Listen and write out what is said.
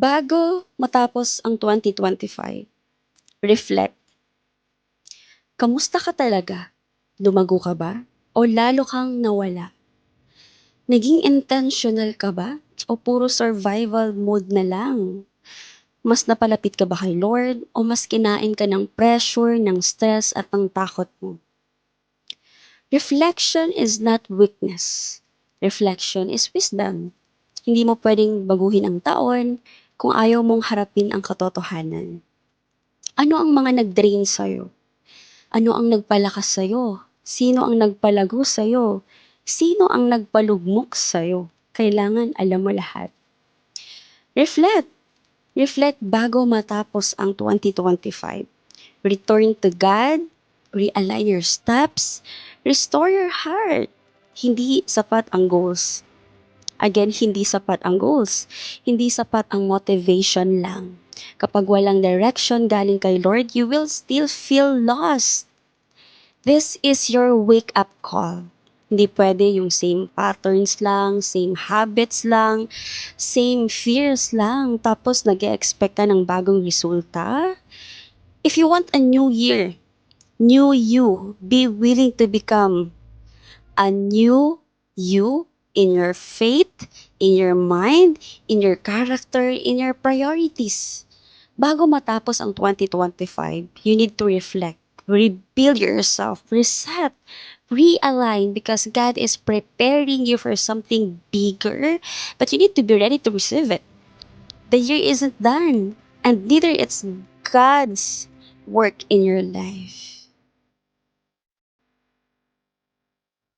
Bago matapos ang 2025, reflect. Kamusta ka talaga? Lumago ka ba? O lalo kang nawala? Naging intentional ka ba? O puro survival mode na lang? Mas napalapit ka ba kay Lord? O mas kinain ka ng pressure, ng stress at ng takot mo? Reflection is not weakness. Reflection is wisdom. Hindi mo pwedeng baguhin ang taon kung ayaw mong harapin ang katotohanan. Ano ang mga nag-drain sa'yo? Ano ang nagpalakas sa'yo? Sino ang nagpalago sa'yo? Sino ang nagpalugmok sa'yo? Kailangan alam mo lahat. Reflect. Reflect bago matapos ang 2025. Return to God. Realign your steps. Restore your heart. Hindi sapat ang goals. Again, hindi sapat ang goals. Hindi sapat ang motivation lang. Kapag walang direction galing kay Lord, you will still feel lost. This is your wake-up call. Hindi pwede yung same patterns lang, same habits lang, same fears lang, tapos nag expect ka ng bagong resulta. If you want a new year, new you, be willing to become a new you in your faith, in your mind, in your character, in your priorities. Bago matapos ang 2025, you need to reflect, rebuild yourself, reset, realign because God is preparing you for something bigger, but you need to be ready to receive it. The year isn't done, and neither it's God's work in your life.